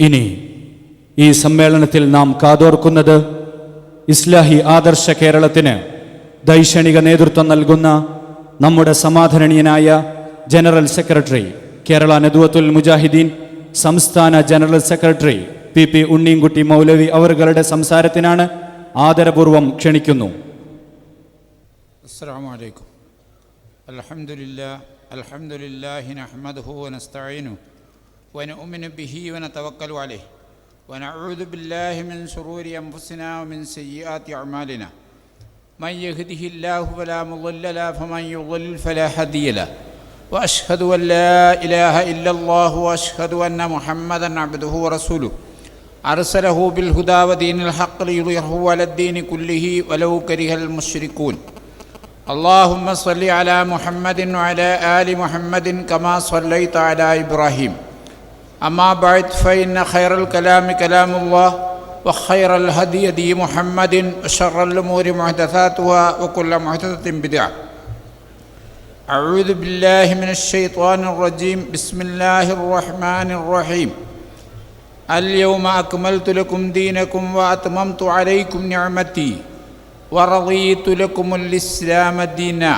ഇനി ഈ സമ്മേളനത്തിൽ നാം കാതോർക്കുന്നത് ഇസ്ലാഹി ആദർശ കേരളത്തിന് ദൈക്ഷണിക നേതൃത്വം നൽകുന്ന നമ്മുടെ സമാധരണീയനായ ജനറൽ സെക്രട്ടറി കേരള നദുവത്തുൽ മുജാഹിദ്ദീൻ സംസ്ഥാന general secretary P P Unniyankutty Maulavi അവരുടെ സംസാരത്തിനാണ് ആദരപൂർവം ക്ഷണിക്കുന്നു. അസ്സാം വലൈക്കും അലഹമുല്ല അലഹമുല്ലാഹി അഹമ്മദ് വനസ്തഈനു ونؤمن به ونتوكل عليه. ونعوذ بالله من شرور أنفسنا ومن سيئات أعمالنا. من يهده الله فلا مضل له فمن يضلل فلا هادي له. وأشهد أن لا إله إلا الله وأشهد أن محمدا عبده ورسوله. أرسله بالهدى ودين الحق ليظهره على الدين كله ولو كره المشركون. اللهم صل على محمد وعلى آل محمد كما صليت على إبراهيم. أما بعد فإن خير الكلام كلام الله وخير الهدي هدي محمد وشر الأمور محدثاتها وكل محدثة بدعة أعوذ بالله من الشيطان الرجيم بسم الله الرحمن الرحيم اليوم أكملت لكم دينكم وأتممت عليكم نعمتي ورضيت لكم الإسلام دينا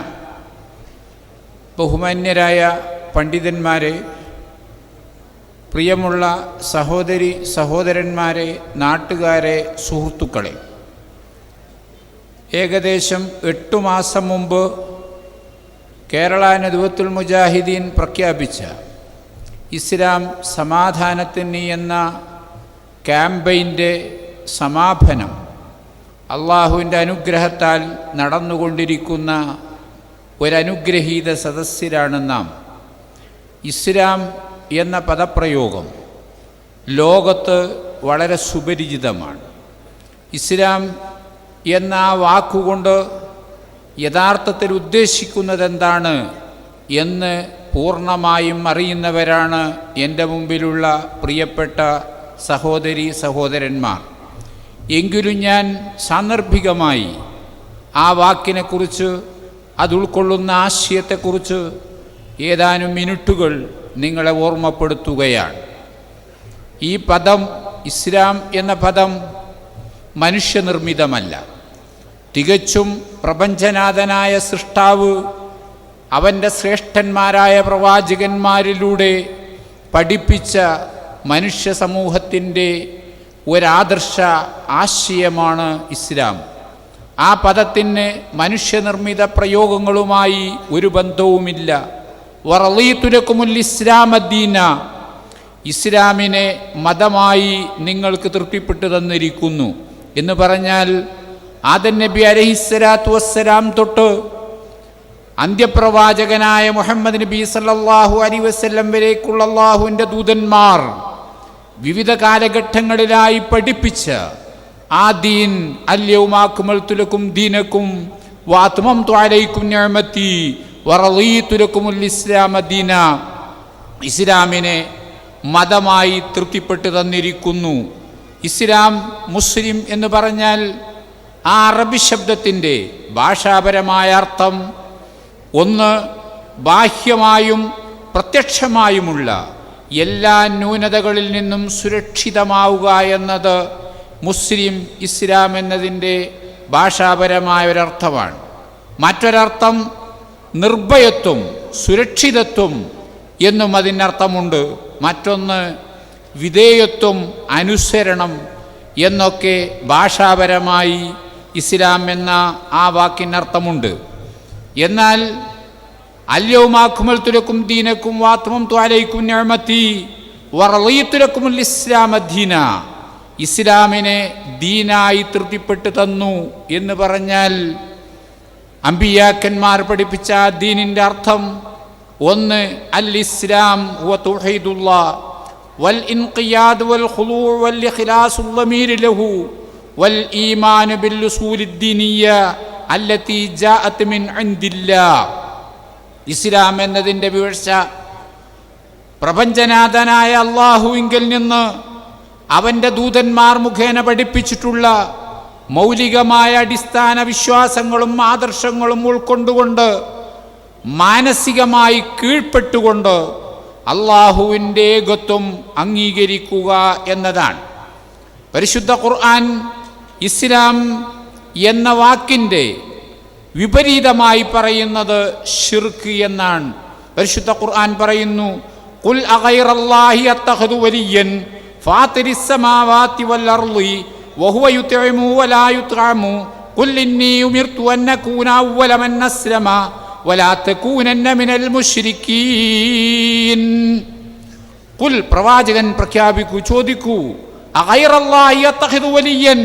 ബഹുമാന്യരായ പണ്ഡിതന്മാരെ പ്രിയമുള്ള സഹോദരി സഹോദരന്മാരെ നാട്ടുകാരെ സുഹൃത്തുക്കളെ ഏകദേശം എട്ടു മാസം മുമ്പ് കേരള നദുവത്തുൽ മുജാഹിദീൻ പ്രഖ്യാപിച്ച ഇസ്ലാം സമാധാനത്തിന് എന്ന ക്യാമ്പയിന്റെ സമാപനം അള്ളാഹുവിന്റെ അനുഗ്രഹത്താൽ നടന്നുകൊണ്ടിരിക്കുന്ന ഒരനുഗ്രഹീത സദസ്സിലാണ് നാം. ഇസ്ലാം എന്ന പദപ്രയോഗം ലോകത്ത് വളരെ സുപരിചിതമാണ്. ഇസ്ലാം എന്ന ആ വാക്കുകൊണ്ട് യഥാർത്ഥത്തിൽ ഉദ്ദേശിക്കുന്നത് എന്താണ് എന്ന് പൂർണമായും അറിയുന്നവരാണ് എന്റെ മുമ്പിലുള്ള പ്രിയപ്പെട്ട സഹോദരി സഹോദരന്മാർ. എങ്കിലും ഞാൻ സാന്ദർഭികമായി ആ വാക്കിനെക്കുറിച്ച് അതുൾക്കൊള്ളുന്ന ആശയത്തെക്കുറിച്ച് ഏതാനും മിനിറ്റുകൾ നിങ്ങളെ ഓർമ്മപ്പെടുത്തുകയാണ്. ഈ പദം ഇസ്ലാം എന്ന പദം മനുഷ്യനിർമ്മിതമല്ല. തികച്ചും പ്രപഞ്ചനാഥനായ സൃഷ്ടാവ് അവന്റെ ശ്രേഷ്ഠന്മാരായ പ്രവാചകന്മാരിലൂടെ പഠിപ്പിച്ച മനുഷ്യ സമൂഹത്തിന്റെ ഒരാദർശ ആശയമാണ് ഇസ്ലാം. ആ പദത്തിന് മനുഷ്യനിർമ്മിത പ്രയോഗങ്ങളുമായി ഒരു ബന്ധവുമില്ല. വറലീത്തുലക്കുമുൽ ഇസ്ലാമദ്ദീന ഇസ്ലാമിനെ മതമായി നിങ്ങൾക്ക് തൃപ്തിപ്പെട്ടു തന്നിരിക്കുന്നു. എന്ന് പറഞ്ഞാൽ ആദൻ നബി അലഹിസ്സലാത്തു വസ്സലാം തൊട്ട് അന്ത്യപ്രവാചകനായ മുഹമ്മദ് നബി സല്ലാഹു അലി വസല്ലം വരേക്കുള്ള അള്ളാഹുവിന്റെ ദൂതന്മാർ വിവിധ കാലഘട്ടങ്ങളിലായി പഠിപ്പിച്ച ആ ദീൻ അല്യവുമാക്കുമൽ തുലക്കും ദീനക്കും വാത്മം ത്വാലയിക്കും ഞാമത്തി വറലീത്തുലക്കുമുൽ ഇസ്ലാമ ദീന. ഇസ്ലാമിനെ മതമായി തൃപ്തിപ്പെട്ടു തന്നിരിക്കുന്നു. ഇസ്ലാം മുസ്ലിം എന്ന് പറഞ്ഞാൽ ആ അറബി ശബ്ദത്തിന്റെ ഭാഷാപരമായ അർത്ഥം ഒന്ന് ബാഹ്യമായും പ്രത്യക്ഷമായുമുള്ള എല്ലാ ന്യൂനതകളിൽ നിന്നും സുരക്ഷിതമാവുക എന്നത് മുസ്ലിം ഇസ്ലാം എന്നതിന്റെ ഭാഷാപരമായ ഒരർത്ഥമാണ്. മറ്റൊരർത്ഥം നിർഭയത്വം സുരക്ഷിതത്വം എന്നും അതിനർത്ഥമുണ്ട്. മറ്റൊന്ന് വിധേയത്വം അനുസരണം എന്നൊക്കെ ഭാഷാപരമായി ഇസ്ലാം എന്ന ആ വാക്കിനർത്ഥമുണ്ട്. എന്നാൽ അല്യവുമാക്കുമൽ തുലക്കും ദീനക്കും വാത്മം ത്വാലയ്ക്കും ഞാമത്തി വറലീത്തുലക്കുമുൽ ഇസ്ലാം അധീന ഇസ്ലാമിനെ ദീനായി തൃപ്തിപ്പെട്ടു തന്നു എന്ന് പറഞ്ഞാൽ അമ്പിയാക്കന്മാർ പഠിപ്പിച്ച ദീനിന്റെ അർത്ഥം ഒന്ന് അൽ ഇസ്ലാം വൽ ഇൻഖിയാദ് വൽ ഖുലൂ വൽ ഇഖ്ലാസുൽ ളമീർ ലഹു വൽ ഈമാൻ ബിൽ ഉസൂലിദ്ദീനിയ അല്ലത്തി ജാഅത് മിൻ ഇൻദില്ലാ. ഇസ്ലാം എന്നതിന്റെ വിവക്ഷ പ്രപഞ്ചനാഥനായ അള്ളാഹുവിങ്കിൽ നിന്ന് അവന്റെ ദൂതന്മാർ മുഖേന പഠിപ്പിച്ചിട്ടുള്ള മൗലികമായ അടിസ്ഥാന വിശ്വാസങ്ങളും ആദർശങ്ങളും ഉൾക്കൊണ്ടുകൊണ്ട് മാനസികമായി കീഴ്പ്പെട്ടുകൊണ്ട് അള്ളാഹുവിന്റെ ഏകത്വം അംഗീകരിക്കുക എന്നതാണ്. പരിശുദ്ധ ഖുർആൻ ഇസ്ലാം എന്ന വാക്കിന്റെ വിപരീതമായി പറയുന്നത് ഷിർക്ക് എന്നാണ്. പരിശുദ്ധ ഖുർആൻ പറയുന്നു കുൽ അഗൈറല്ലാഹി അത്തഹദു വലിയൻ ഫാത്തിരിസ് സമാവാതി വഹുവ യുത്ഇമു വലാ യുത്അമു ഖുൽ ഇന്നി ഉമിർതു അൻ അകൂന അവ്വല മൻ അസ്ലമ വലാ തകൂനന്ന മിനൽ മുശ്രിക്കീൻ കുൽ പ്രവാചകൻ പ്രഖ്യാപിക്കൂ ചോദിക്കൂ വലിയൻ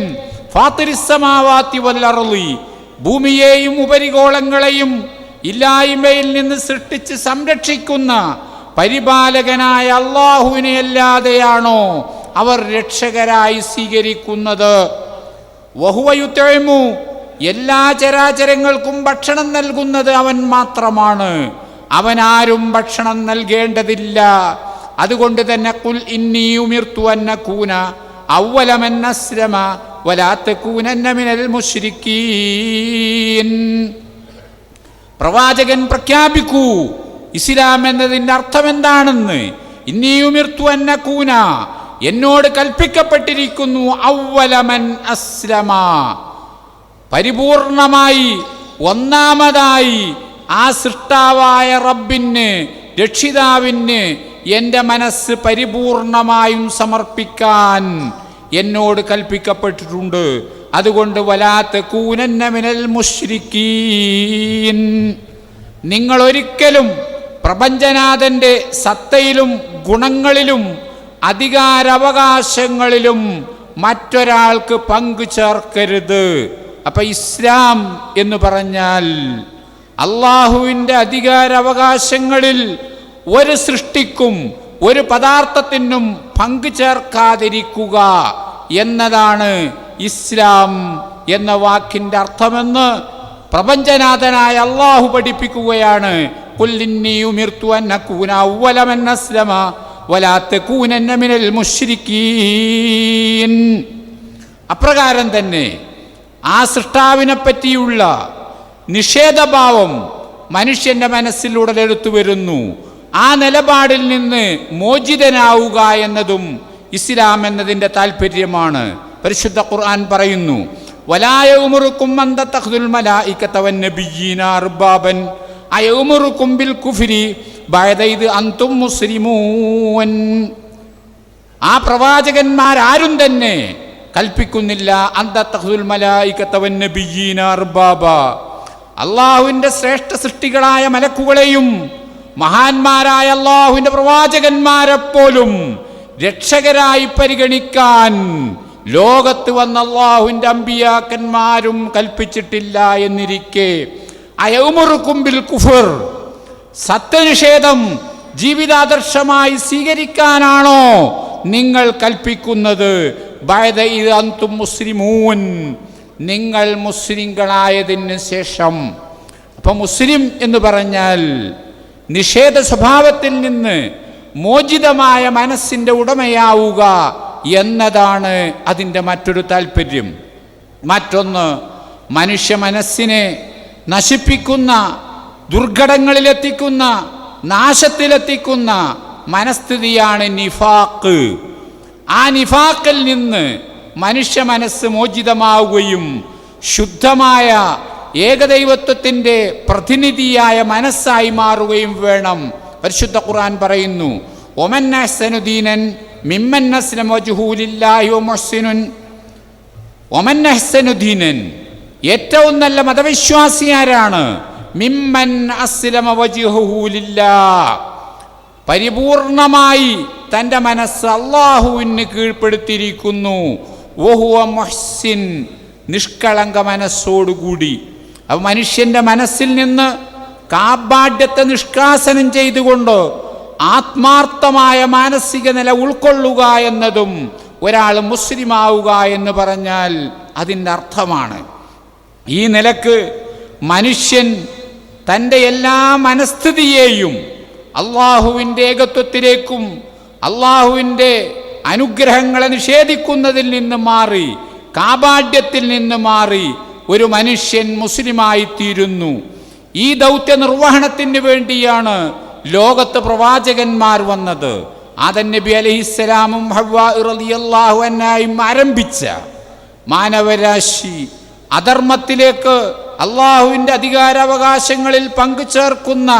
ഭൂമിയെയും ഉപരിഗോളങ്ങളെയും ഇല്ലായ്മയിൽ നിന്ന് സൃഷ്ടിച്ച് സംരക്ഷിക്കുന്ന പരിപാലകനായ അള്ളാഹുവിനെ അല്ലാതെയാണോ അവർ രക്ഷകരായി സ്വീകരിക്കുന്നത്. വഹുവയുത്തേമു എല്ലാ ചരാചരങ്ങൾക്കും ഭക്ഷണം നൽകുന്നത് അവൻ മാത്രമാണ്. അവനാരും ഭക്ഷണം നൽകേണ്ടതില്ല. അതുകൊണ്ട് തന്നെ കുൽ ഇന്നി അന്ന കൂന അവലമെന്നശ്രമ വലാത്ത കൂനന്നമിനൽ മുശ്രിക്കീൻ. പ്രവാചകൻ പ്രഖ്യാപിക്കൂ ഇസ്ലാം എന്നതിന്റെ അർത്ഥം എന്താണെന്ന് ഇന്നിയുമിർത്തു അന്ന കൂന എന്നോട് കൽപ്പിക്കപ്പെട്ടിരിക്കുന്നു അവലമൻ അസ്ലമ. പരിപൂർണമായി ഒന്നാമതായി ആ സൃഷ്ടാവായ റബ്ബിന് രക്ഷിതാവിന് എന്റെ മനസ്സ് പരിപൂർണമായും സമർപ്പിക്കാൻ എന്നോട് കൽപ്പിക്കപ്പെട്ടിട്ടുണ്ട്. അതുകൊണ്ട് വലാത്ത കൂനന്നമിനൽ മുശ്രിക്കീൻ. നിങ്ങൾ ഒരിക്കലും പ്രപഞ്ചനാഥന്റെ സത്തയിലും ഗുണങ്ങളിലും അധികാരാവകാശങ്ങളിലും മറ്റൊരാൾക്ക് പങ്കു ചേർക്കരുത്. അപ്പൊ ഇസ്ലാം എന്ന് പറഞ്ഞാൽ അള്ളാഹുവിന്റെ അധികാരവകാശങ്ങളിൽ ഒരു സൃഷ്ടിക്കും ഒരു പദാർത്ഥത്തിനും പങ്കു ചേർക്കാതിരിക്കുക എന്നതാണ് ഇസ്ലാം എന്ന വാക്കിന്റെ അർത്ഥമെന്ന് പ്രപഞ്ചനാഥനായ അള്ളാഹു പഠിപ്പിക്കുകയാണ്. മുശ്രിക്കീൻ. അപ്രകാരം തന്നെ ആ സൃഷ്ടാവിനെ പറ്റിയുള്ള നിഷേധഭാവം മനുഷ്യന്റെ മനസ്സിൽ ഉടലെടുത്തു വരുന്നു. ആ നിലപാടിൽ നിന്ന് മോചിതനാവുക എന്നതും ഇസ്ലാം എന്നതിന്റെ താല്പര്യമാണ് പരിശുദ്ധ ഖുർആൻ പറയുന്നു വലായഉമുറുക്കും അന്ത തഖ്ദുൽ മലായികത വന്നബിയ്യീന അർബാബൻ. അയഉമുറുക്കും കുമ്പിൽ കുഫിരി ഇത് അന്തും മുസ്ലിമൂൻ. ആ പ്രവാചകന്മാരാരും തന്നെ കൽപ്പിക്കുന്നില്ല അള്ളാഹുവിന്റെ ശ്രേഷ്ഠ സൃഷ്ടികളായ മലക്കുകളെയും മഹാന്മാരായ അള്ളാഹുവിന്റെ പ്രവാചകന്മാരെപ്പോലും രക്ഷകരായി പരിഗണിക്കാൻ ലോകത്ത് വന്ന അള്ളാഹുവിന്റെ അമ്പിയാക്കന്മാരും കൽപ്പിച്ചിട്ടില്ല എന്നിരിക്കെ അയമുറുക്കുമ്പിൽ കുഫർ. സത്യനിഷേധം ജീവിതാദർശമായി സ്വീകരിക്കാനാണോ നിങ്ങൾ കൽപ്പിക്കുന്നത്? അന്തും മുസ്ലിമൂൻ. നിങ്ങൾ മുസ്ലിങ്ങളായതിന് ശേഷം. അപ്പൊ മുസ്ലിം എന്ന് പറഞ്ഞാൽ നിഷേധ സ്വഭാവത്തിൽ നിന്ന് മോചിതമായ മനസ്സിന്റെ ഉടമയാവുക എന്നതാണ് അതിന്റെ മറ്റൊരു താല്പര്യം. മറ്റൊന്ന് മനുഷ്യ മനസ്സിനെ നശിപ്പിക്കുന്ന ദുർഘടങ്ങളിലെത്തിക്കുന്ന നാശത്തിലെത്തിക്കുന്ന മനസ്ഥിതിയാണ് നിഫാക്ക് ആ നിഫാക്കിൽ നിന്ന് മനുഷ്യ മനസ്സ് മോചിതമാവുകയും ശുദ്ധമായ ഏകദൈവത്വത്തിന്റെ പ്രതിനിധിയായ മനസ്സായി മാറുകയും വേണം. പരിശുദ്ധ ഖുർആൻ പറയുന്നു ഒമൻ അഹ്സനുദീനൻ മിമ്മൻ ഒമൻ അഹ്സനുദീനൻ ഏറ്റവും നല്ല മതവിശ്വാസി ആരാണ്? മിമ്മൻ അസ്ലമ പരിപൂർണമായി തന്റെ മനസ്സ് അള്ളാഹുവിന് കീഴ്പ്പെടുത്തിയിരിക്കുന്നു. മൊഹ്സിൻ നിഷ്കളങ്ക മനസ്സോടുകൂടി. അവ മനുഷ്യന്റെ മനസ്സിൽ നിന്ന് കാബാഢ്യത്തെ നിഷ്കാസനം ചെയ്തുകൊണ്ട് ആത്മാർത്ഥമായ മാനസിക നില ഉൾക്കൊള്ളുക എന്നതും ഒരാൾ മുസ്ലിമാവുക എന്ന് പറഞ്ഞാൽ അതിന്റെ അർത്ഥമാണ്. ഈ നിലയ്ക്ക് മനുഷ്യൻ തന്റെ എല്ലാ മനസ്ഥിതിയെയും അള്ളാഹുവിന്റെ ഏകത്വത്തിലേക്കും അള്ളാഹുവിന്റെ അനുഗ്രഹങ്ങളെ നിഷേധിക്കുന്നതിൽ നിന്ന് മാറി കാപാഠ്യത്തിൽ നിന്ന് മാറി ഒരു മനുഷ്യൻ മുസ്ലിമായി തീരുന്നു ഈ ദൗത്യ നിർവഹണത്തിന് വേണ്ടിയാണ് ലോകത്ത് പ്രവാചകന്മാർ വന്നത്. ആദൻ നബി അലഹിസ്സലാമും ഹവ്വാഹു അന്നായും ആരംഭിച്ച മാനവരാശി അധർമ്മത്തിലേക്ക് അള്ളാഹുവിന്റെ അധികാരാവകാശങ്ങളിൽ പങ്കുചേർക്കുന്ന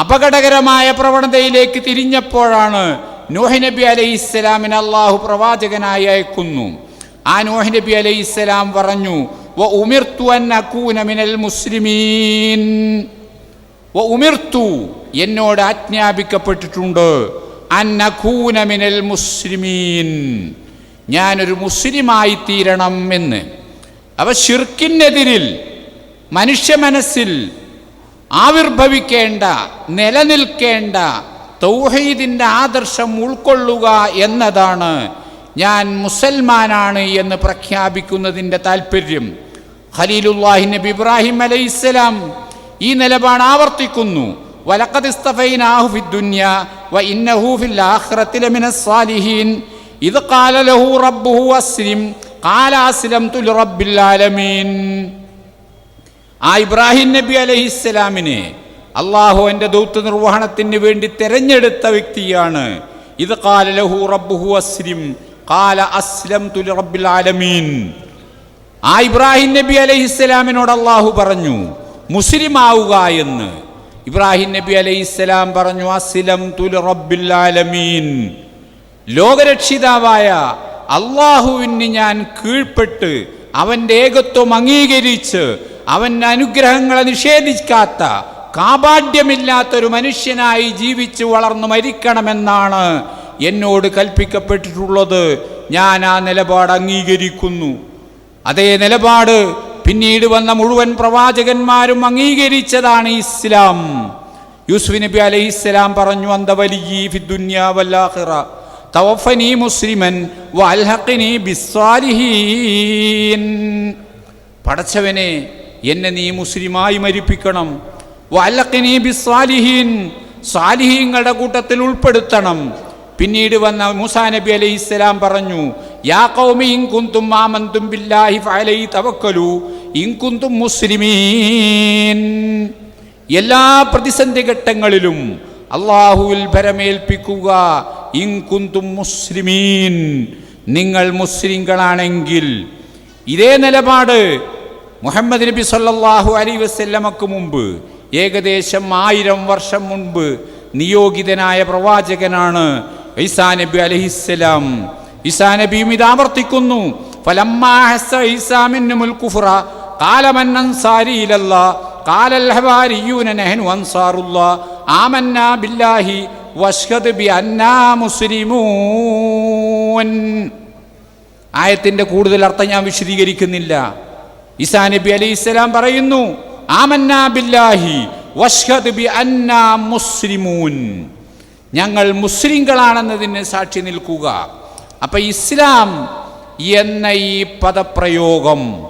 അപകടകരമായ പ്രവണതയിലേക്ക് തിരിഞ്ഞപ്പോഴാണ് നൂഹ് നബി അലൈഹിസ്സലാമിനെ അള്ളാഹു പ്രവാചകനായി അയക്കുന്നു. ആ നൂഹ് നബി അലൈഹിസ്സലാം പറഞ്ഞു "വ ഉമിർത്തു മുസ്ലിമീൻ. വ എന്നോട് ആജ്ഞാപിക്കപ്പെട്ടിട്ടുണ്ട് മുസ്ലിമീൻ. ഞാനൊരു മുസ്ലിമായി തീരണം എന്ന്. അവ ഷിർക്കിനെതിരിൽ മനുഷ്യ മനസ്സിൽ ആവിർഭവിക്കേണ്ട നിലനിൽക്കേണ്ട തൗഹീദിന്റെ ആദർശം ഉൾക്കൊള്ളുക എന്നതാണ് ഞാൻ മുസൽമാനാണ് എന്ന് പ്രഖ്യാപിക്കുന്നതിന്റെ താല്പര്യം ഖലീലുല്ലാഹി നബി ഇബ്രാഹിം അലൈഹി ഇസ്ലാം ഈ നിലപാട് ആവർത്തിക്കുന്നു. ഇത് ആലമീൻ. ആ ഇബ്രാഹിം നബി അലഹിസ്സലാമിനെ അള്ളാഹു എന്റെ ദൗത്യ നിർവഹണത്തിന് വേണ്ടി തെരഞ്ഞെടുത്ത വ്യക്തിയാണ്. ഇത് കാല ലഹു റബ്ബുഹു അസ്ലിം കാല അസ്ലം റബ്ബിൽ ആലമീൻ. ആ ഇബ്രാഹിം നബി അലഹിസ്സലാമിനോട് അള്ളാഹു പറഞ്ഞു മുസ്ലിം ആവുക എന്ന്. ഇബ്രാഹിം നബി അലൈഹിസ്സലാം പറഞ്ഞു അസ്ലം തുലി റബ്ബിൽ ആലമീൻ. ലോകരക്ഷിതാവായ അള്ളാഹുവിന് ഞാൻ കീഴ്പ്പെട്ട് അവന്റെ ഏകത്വം അംഗീകരിച്ച് അവൻ അനുഗ്രഹങ്ങളെ നിഷേധിക്കാത്ത കാപാഠ്യമില്ലാത്തൊരു മനുഷ്യനായി ജീവിച്ച് വളർന്നു മരിക്കണമെന്നാണ് എന്നോട് കൽപ്പിക്കപ്പെട്ടിട്ടുള്ളത്. ഞാൻ ആ നിലപാട് അംഗീകരിക്കുന്നു. അതേ നിലപാട് പിന്നീട് വന്ന മുഴുവൻ പ്രവാചകന്മാരും അംഗീകരിച്ചതാണ് ഇസ്ലാം. യൂസുഫ് നബി അലൈഹിസ്സലാം പറഞ്ഞു അന്ത വലിയ ഫിദ്ദുന്യ വല്ലാഖിറ തവഫനി മുസ്ലിമൻ വൽഹഖിനി ബിസ്സാലിഹീൻ. പടച്ചവനെ എന്നെ നീ മുസ്ലിമായി മരിപ്പിക്കണം. വല്ലക്കിനി ബിസ്വാലിഹീൻ സാലിഹീങ്ങളുടെ കൂട്ടത്തിൽ ഉൾപ്പെടുത്തണം. പിന്നീട് വന്ന മൂസാ നബി അലൈഹി ഇസ്ലാം പറഞ്ഞു യാ കൗമി ഇൻകുന്തും മാമന്തും ബില്ലാഹി ഫലൈ തവക്കലു ഇൻ കുന്തും മുസ്ലിമീൻ. എല്ലാ പ്രതിസന്ധി ഘട്ടങ്ങളിലും അള്ളാഹുവിൽ ഭരമേൽപ്പിക്കുക ഇൻ കുന്തും മുസ്ലിമീൻ. നിങ്ങൾ മുസ്ലിങ്ങളാണെങ്കിൽ ഇതേ നിലപാട് മുഹമ്മദ് നബി സല്ലാഹു അലൈ വസ്ല്ലമക്ക് മുമ്പ് ഏകദേശം ആയിരം വർഷം മുൻപ് നിയോഗിതനായ പ്രവാചകനാണ് ഈസാ നബി അലഹിസ്സലാം ഈസാ നബിയും ഇത് ആവർത്തിക്കുന്നു. ഫലമ്മാ ആയത്തിന്റെ മുസ്ലിമൂൻ. കൂടുതൽ അർത്ഥം ഞാൻ വിശദീകരിക്കുന്നില്ല. ഇസാ നബി അലി ഇസ്ലാം പറയുന്നു ബില്ലാഹി മുസ്ലിമൂൻ. ഞങ്ങൾ മുസ്ലിങ്ങളാണെന്നതിന് സാക്ഷി നിൽക്കുക. അപ്പൊ ഇസ്ലാം എന്ന ഈ പദപ്രയോഗം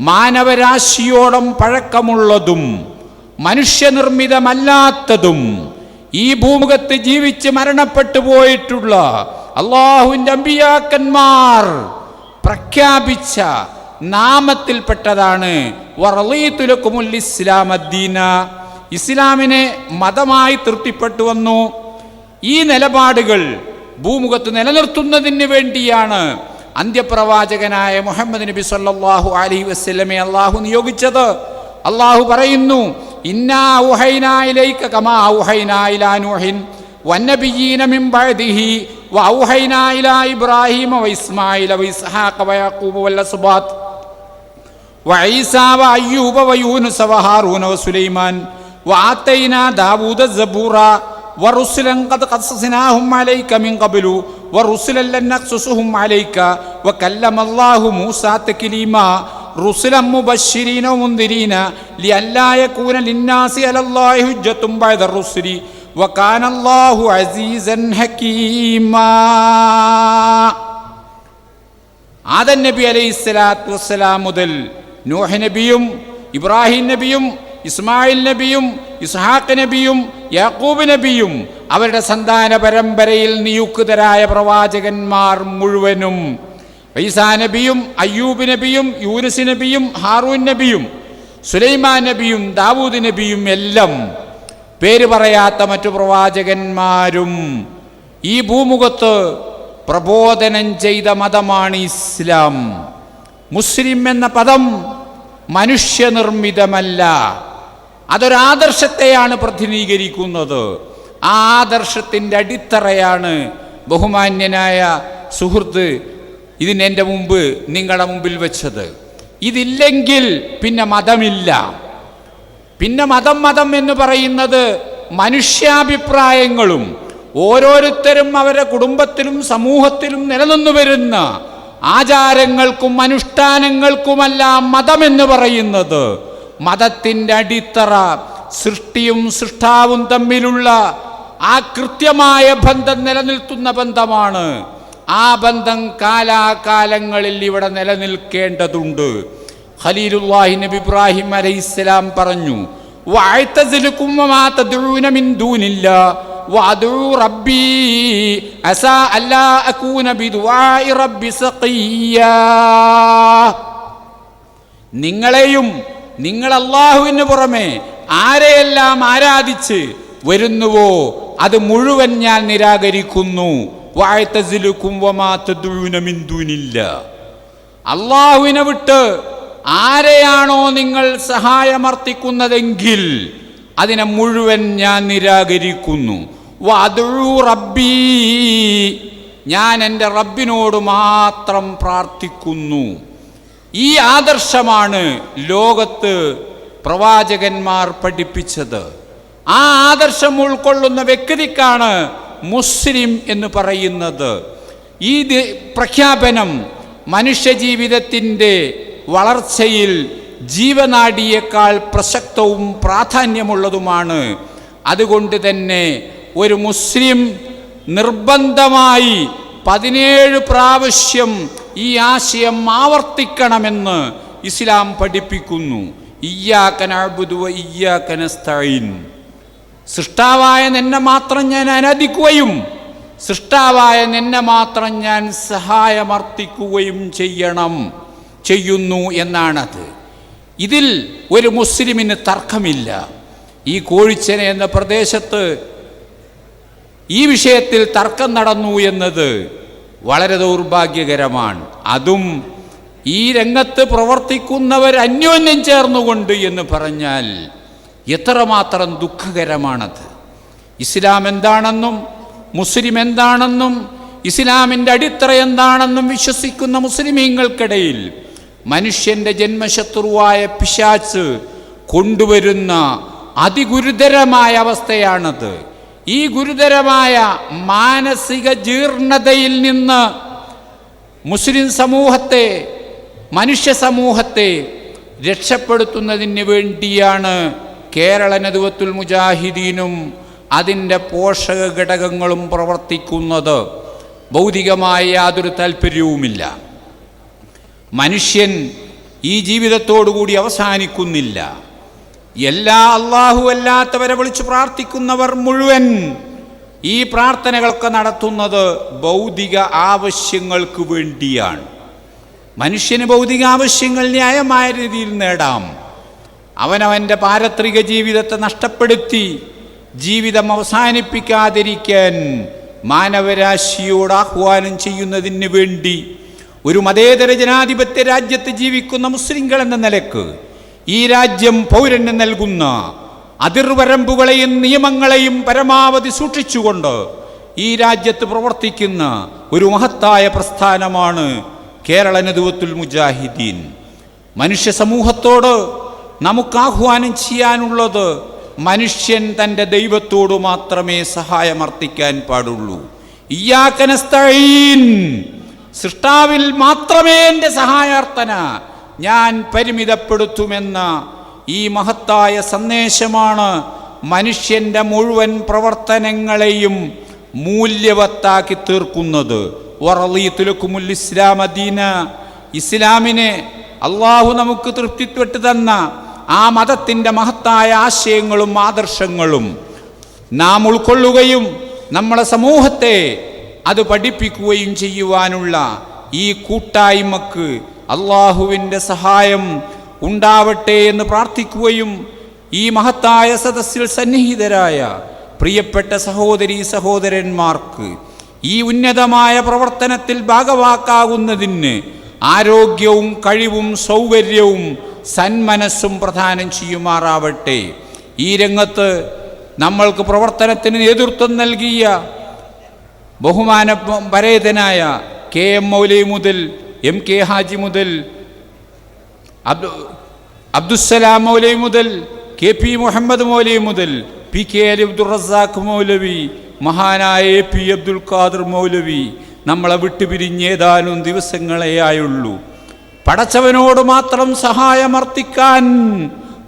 മാനവരാശിയോളം പഴക്കമുള്ളതും മനുഷ്യനിർമ്മിതമല്ലാത്തതും ഈ ഭൂമുഖത്ത് ജീവിച്ച് മരണപ്പെട്ടു പോയിട്ടുള്ള അള്ളാഹുവിന്റെ അമ്പിയാക്കന്മാർ പ്രഖ്യാപിച്ച നാമത്തിൽപ്പെട്ടതാണ് വറളീതുലക്കുമുൽ ഇസ്ലാം ഇസ്ലാമിനെ മതമായി തൃപ്തിപ്പെട്ടു വന്നു. ഈ നിലപാടുകൾ ഭൂമുഖത്ത് നിലനിർത്തുന്നതിന് വേണ്ടിയാണ് അന്ത്യപ്രവാചകനായ മുഹമ്മദ് നബി സല്ലാഹു അലി വസ്ലമെ അള്ളാഹു നിയോഗിച്ചത്. അള്ളാഹു പറയുന്നു ഇന്നാ ഉഹൈനാ ഇലൈക കമാ ഉഹൈനാ ഇലാ നൂഹിൻ വന്നബിയീന മിൻ ബഅദിഹി വഔഹൈനാ ഇലാ ഇബ്രാഹീമ വഇസ്മാഈല വഇസ്ഹാഖ വയഖൂബ വല്ലസ്ബാത്ത് وعيسى وأيوب ويونس وهارون وسليمان وآتينا داود الزبورا ورسلا قد قصصناهم عليك من قبل ورسلا لن نقصصهم عليك وكلم الله موسى تكليما റുസുലമ്മു ബഷീനോ ലിന്നാസി അസീസൻ ഹകീമാ സ്വലാത്തു വസ്സലാം മുതൽ നൂഹ് നബിയും ഇബ്രാഹിം നബിയും ഇസ്മായിൽ നബിയും ഇസ്ഹാഖ് നബിയും യാക്കൂബ് നബിയും അവരുടെ സന്താന പരമ്പരയിൽ നിയുക്തരായ പ്രവാചകന്മാർ മുഴുവനും ഈസാ നബിയും അയ്യൂബ് നബിയും യൂനുസ് നബിയും ഹാറൂൻ നബിയും സുലൈമാൻ നബിയും ദാവൂദ് നബിയും എല്ലാം പേര് പറയാത്ത മറ്റു പ്രവാചകന്മാരും ഈ ഭൂമുഖത്ത് പ്രബോധനം ചെയ്ത മതമാണ് ഇസ്ലാം. മുസ്ലിം എന്ന പദം മനുഷ്യനിർമ്മിതമല്ല. അതൊരാദർശത്തെയാണ് പ്രതിനിധീകരിക്കുന്നത്. ആ ആദർശത്തിന്റെ അടിത്തറയാണ് ബഹുമാന്യനായ സുഹൃത്ത് ഇതിന് എന്റെ മുമ്പ് നിങ്ങളുടെ മുമ്പിൽ വെച്ചത്. ഇതില്ലെങ്കിൽ പിന്നെ മതമില്ല. പിന്നെ മതം മതം എന്ന് പറയുന്നത് മനുഷ്യാഭിപ്രായങ്ങളും ഓരോരുത്തരും അവരുടെ കുടുംബത്തിലും സമൂഹത്തിലും നിലനിന്നു വരുന്ന ആചാരങ്ങൾക്കും അനുഷ്ഠാനങ്ങൾക്കുമല്ല മതമെന്ന് പറയുന്നത് മതത്തിന്റെ അടിത്തറ സൃഷ്ടിയും സൃഷ്ടാവും തമ്മിലുള്ള ആ കൃത്യമായ ബന്ധം നിലനിൽക്കുന്ന ബന്ധമാണ് ആ ബന്ധം കാലാകാലങ്ങളിൽ ഇവിടെ നിലനിൽക്കേണ്ടതുണ്ട്. ഖലീലുല്ലാഹി നബി ഇബ്രാഹിം അലൈഹിസ്സലാം പറഞ്ഞു നിങ്ങളെയും നിങ്ങൾ അള്ളാഹുവിന് പുറമെ ആരെയെല്ലാം ആരാധിച്ച് വരുന്നുവോ അത് മുഴുവൻ ഞാൻ നിരാകരിക്കുന്നു. അള്ളാഹുവിനെ വിട്ട് ആരെയാണോ നിങ്ങൾ സഹായമർത്ഥിക്കുന്നതെങ്കിൽ അതിനെ മുഴുവൻ ഞാൻ നിരാകരിക്കുന്നു. റബ്ബീ. ഞാൻ എന്റെ റബ്ബിനോട് മാത്രം പ്രാർത്ഥിക്കുന്നു. ഈ ആദർശമാണ് ലോകത്ത് പ്രവാചകന്മാർ പഠിപ്പിച്ചത്. ആ ആദർശം ഉൾക്കൊള്ളുന്ന വ്യക്തിക്കാണ് മുസ്ലിം എന്ന് പറയുന്നത്. ഈ പ്രഖ്യാപനം മനുഷ്യജീവിതത്തിന്റെ വളർച്ചയിൽ ജീവനാടിയേക്കാൾ പ്രസക്തവും പ്രാധാന്യമുള്ളതുമാണ്. അതുകൊണ്ട് തന്നെ ഒരു മുസ്ലിം നിർബന്ധമായി പതിനേഴ് പ്രാവശ്യം ഈ ആശയം ആവർത്തിക്കണമെന്ന് ഇസ്ലാം പഠിപ്പിക്കുന്നു. ഇയ്യാക്കനാബുദുവ ഇയ്യാക്കനസ്തൈൻ സൃഷ്ടാവായ നിന്നെ മാത്രം ഞാൻ അനധിക്കുകയും സൃഷ്ടാവായ നിന്നെ മാത്രം ഞാൻ സഹായമർത്ഥിക്കുകയും ചെയ്യണം ചെയ്യുന്നു എന്നാണത്. ഇതിൽ ഒരു മുസ്ലിമിന് തർക്കമില്ല. ഈ കോഴിച്ചന എന്ന പ്രദേശത്ത് ഈ വിഷയത്തിൽ തർക്കം നടന്നു എന്നത് വളരെ ദൗർഭാഗ്യകരമാണ്. അതും ഈ രംഗത്ത് പ്രവർത്തിക്കുന്നവർ അന്യോന്യം ചേർന്നുകൊണ്ട് എന്ന് പറഞ്ഞാൽ എത്രമാത്രം ദുഃഖകരമാണത്? ഇസ്ലാം എന്താണെന്നും മുസ്ലിം എന്താണെന്നും ഇസ്ലാമിന്റെ അടിത്തറ എന്താണെന്നും വിശ്വസിക്കുന്ന മുസ്ലിമീങ്ങൾക്കിടയിൽ മനുഷ്യന്റെ ജന്മശത്രുവായ പിശാച്ച് കൊണ്ടുവരുന്ന അതിഗുരുതരമായ അവസ്ഥയാണത്. ഈ ഗുരുതരമായ മാനസിക ജീർണതയിൽ നിന്ന് മുസ്ലിം സമൂഹത്തെ മനുഷ്യ സമൂഹത്തെ രക്ഷപ്പെടുത്തുന്നതിന് വേണ്ടിയാണ് കേരള നദുവത്തുൽ മുജാഹിദീനും അതിന്റെ പോഷക ഘടകങ്ങളും പ്രവർത്തിക്കുന്നത് ഭൗതികമായ യാതൊരു താല്പര്യവുമില്ല. മനുഷ്യൻ ഈ ജീവിതത്തോടുകൂടി അവസാനിക്കുന്നില്ല. എല്ലാ അള്ളാഹു അല്ലാത്തവരെ വിളിച്ച് പ്രാർത്ഥിക്കുന്നവർ മുഴുവൻ ഈ പ്രാർത്ഥനകളൊക്കെ നടത്തുന്നത് ഭൗതിക ആവശ്യങ്ങൾക്ക് വേണ്ടിയാണ്. മനുഷ്യന് ഭൗതിക ആവശ്യങ്ങൾ ന്യായമായ രീതിയിൽ നേടാം. അവനവന്റെ പാരത്രിക ജീവിതത്തെ നഷ്ടപ്പെടുത്തി ജീവിതം അവസാനിപ്പിക്കാതിരിക്കാൻ മാനവരാശിയോട് ആഹ്വാനം ചെയ്യുന്നതിന് വേണ്ടി ഒരു മതേതര ജനാധിപത്യ രാജ്യത്ത് ജീവിക്കുന്ന മുസ്ലിങ്ങൾ എന്ന നിലയ്ക്ക് ഈ രാജ്യം പൗരന് നൽകുന്ന അതിർവരമ്പുകളെയും നിയമങ്ങളെയും പരമാവധി സൂക്ഷിച്ചുകൊണ്ട് ഈ രാജ്യത്ത് പ്രവർത്തിക്കുന്ന ഒരു മഹത്തായ പ്രസ്ഥാനമാണ് കേരള നദുവത്തുൽ മുജാഹിദീൻ. മനുഷ്യ സമൂഹത്തോട് നമുക്ക് ആഹ്വാനം ചെയ്യാനുള്ളത് മനുഷ്യൻ തന്റെ ദൈവത്തോട് മാത്രമേ സഹായമർത്ഥിക്കാൻ പാടുള്ളൂ. ഇയാക്കനസ്തീൻ സൃഷ്ടാവിൽ മാത്രമേ എന്റെ സഹായാർത്ഥന ഞാൻ പരിമിതപ്പെടുത്തുമെന്ന ഈ മഹത്തായ സന്ദേശമാണ് മനുഷ്യന്റെ മുഴുവൻ പ്രവർത്തനങ്ങളെയും മൂല്യവത്താക്കി തീർക്കുന്നത്. വറളീത്തുലക്കുമുൽ ഇസ്ലാം അദീന ഇസ്ലാമിനെ അള്ളാഹു നമുക്ക് തൃപ്തിപ്പെട്ട് തന്ന ആ മതത്തിന്റെ മഹത്തായ ആശയങ്ങളും ആദർശങ്ങളും നാം ഉൾക്കൊള്ളുകയും നമ്മളെ സമൂഹത്തെ അത് പഠിപ്പിക്കുകയും ചെയ്യുവാനുള്ള ഈ കൂട്ടായ്മക്ക് അള്ളാഹുവിന്റെ സഹായം ഉണ്ടാവട്ടെ എന്ന് പ്രാർത്ഥിക്കുകയും ഈ മഹത്തായ സദസ്സിൽ സന്നിഹിതരായ പ്രിയപ്പെട്ട സഹോദരി സഹോദരന്മാർക്ക് ഈ ഉന്നതമായ പ്രവർത്തനത്തിൽ ഭാഗവാക്കാകുന്നതിന് ആരോഗ്യവും കഴിവും സൗകര്യവും സന്മനസ്സും പ്രധാനം ചെയ്യുമാറാവട്ടെ. ഈ രംഗത്ത് നമ്മൾക്ക് പ്രവർത്തനത്തിന് നേതൃത്വം നൽകിയ ബഹുമാന പരേതനായ കെ എം മൗലി മുതൽ എം കെ ഹാജി മുതൽ അബ്ദു അബ്ദുസലാം മൗലവി മുതൽ കെ പി മുഹമ്മദ് മൗലവി മുതൽ പി കെ അലി അബ്ദുൾ റസാഖ് മൗലവി മഹാനായ എ പി അബ്ദുൽ ഖാദർ മൗലവി നമ്മളെ വിട്ടുപിരിഞ്ഞ് ഏതാനും ദിവസങ്ങളേ ആയുള്ളൂ. പടച്ചവനോട് മാത്രം സഹായമർത്ഥിക്കാൻ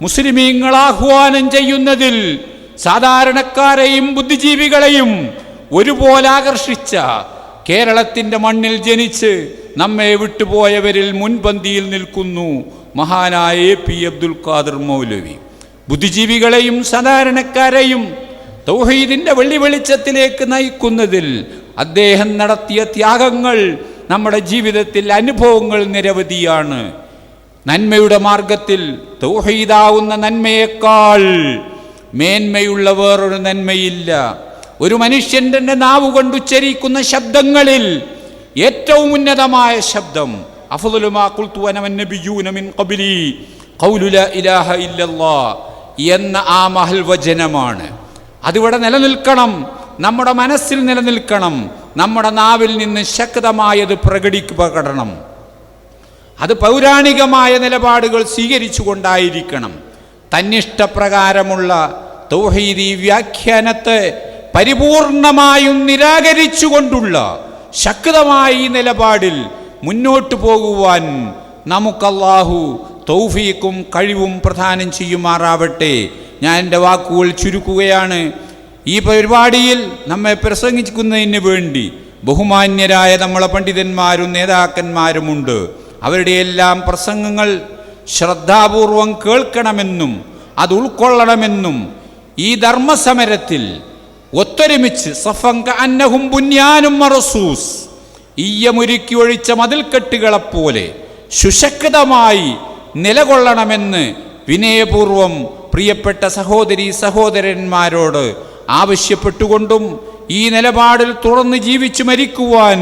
മുസ്ലിമീങ്ങൾ ആഹ്വാനം ചെയ്യുന്നതിൽ സാധാരണക്കാരെയും ബുദ്ധിജീവികളെയും ഒരുപോലെ ആകർഷിച്ച കേരളത്തിന്റെ മണ്ണിൽ ജനിച്ച് നമ്മെ വിട്ടുപോയവരിൽ മുൻപന്തിയിൽ നിൽക്കുന്നു മഹാനായ എ പി അബ്ദുൽ ഖാദർ മൗലവി. ബുദ്ധിജീവികളെയും സാധാരണക്കാരെയും തൗഹീദിന്റെ വെള്ളി വെളിച്ചത്തിലേക്ക് നയിക്കുന്നതിൽ അദ്ദേഹം നടത്തിയ ത്യാഗങ്ങൾ നമ്മുടെ ജീവിതത്തിൽ അനുഭവങ്ങൾ നിരവധിയാണ്. നന്മയുടെ മാർഗത്തിൽ തൗഹീദാവുന്ന നന്മയേക്കാൾ മേന്മയുള്ള വേറൊരു നന്മയില്ല. ഒരു മനുഷ്യന്റെ നാവ് കൊണ്ടുച്ചരിക്കുന്ന ശബ്ദങ്ങളിൽ ഏറ്റവും ഉന്നതമായ ശബ്ദം എന്ന ആ മഹൽ വചനമാണ് അതിവിടെ നിലനിൽക്കണം. നമ്മുടെ മനസ്സിൽ നിലനിൽക്കണം. നമ്മുടെ നാവിൽ നിന്ന് ശക്തമായത് പ്രകടിക്കപ്പെടണം അത് പൗരാണികമായ നിലപാടുകൾ സ്വീകരിച്ചുകൊണ്ടായിരിക്കണം. തന്നിഷ്ടപ്രകാരമുള്ള തൗഹീദി വ്യാഖ്യാനത്തെ പരിപൂർണമായും നിരാകരിച്ചുകൊണ്ടുള്ള ശക്തമായ ഈ നിലപാടിൽ മുന്നോട്ടു പോകുവാൻ നമുക്കല്ലാഹു തൗഫീക്കും കഴിവും പ്രധാനം ചെയ്യുമാറാവട്ടെ. ഞാൻ എന്റെ വാക്കുകൾ ചുരുക്കുകയാണ്. ഈ പരിപാടിയിൽ നമ്മെ പ്രസംഗിക്കുന്നതിന് വേണ്ടി ബഹുമാന്യരായ നമ്മളെ പണ്ഡിതന്മാരും നേതാക്കന്മാരുമുണ്ട്. അവരുടെ എല്ലാം പ്രസംഗങ്ങൾ ശ്രദ്ധാപൂർവം കേൾക്കണമെന്നും അത് ഉൾക്കൊള്ളണമെന്നും ഈ ധർമ്മസമരത്തിൽ ഒത്തൊരുമിച്ച് സഫങ്ക ബുന്യാനും മറസൂസ് ഈയമൊരുക്കി ഒഴിച്ച മതിൽക്കെട്ടുകളെപ്പോലെ ശുശക്തമായി നിലകൊള്ളണമെന്ന് വിനയപൂർവം പ്രിയപ്പെട്ട സഹോദരി സഹോദരന്മാരോട് ആവശ്യപ്പെട്ടുകൊണ്ടും ഈ നിലപാടിൽ തുറന്ന് ജീവിച്ചു മരിക്കുവാൻ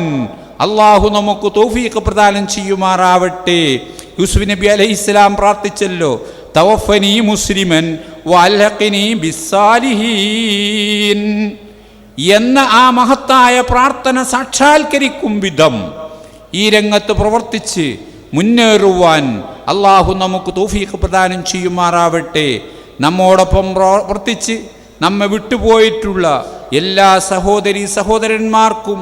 അള്ളാഹു നമുക്ക് തൗഫീഖ് പ്രദാനം ചെയ്യുമാറാവട്ടെ. യൂസുഫ് നബി അലൈഹി ഇസ്ലാം പ്രാർത്ഥിച്ചല്ലോ തവഫനി മുസ്ലിമൻ എന്ന ആ മഹത്തായ പ്രാർത്ഥന സാക്ഷാത്കരിക്കും വിധം ഈ രംഗത്ത് പ്രവർത്തിച്ച് മുന്നേറുവാൻ അള്ളാഹു നമുക്ക് തൗഫീഖ് പ്രദാനം ചെയ്യുമാറാവട്ടെ. നമ്മോടൊപ്പം പ്രവർത്തിച്ച് നമ്മെ വിട്ടുപോയിട്ടുള്ള എല്ലാ സഹോദരി സഹോദരന്മാർക്കും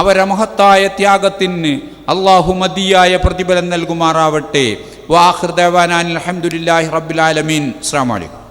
അവരെ മഹത്തായ ത്യാഗത്തിന് അള്ളാഹു മതിയായ പ്രതിഫലം നൽകുമാറാവട്ടെ. വാഹൃദേവാനാൻ അലഹമുല്ലാഹി റബ്ബുലാലമീൻ അസ്സാം വലൈക്കും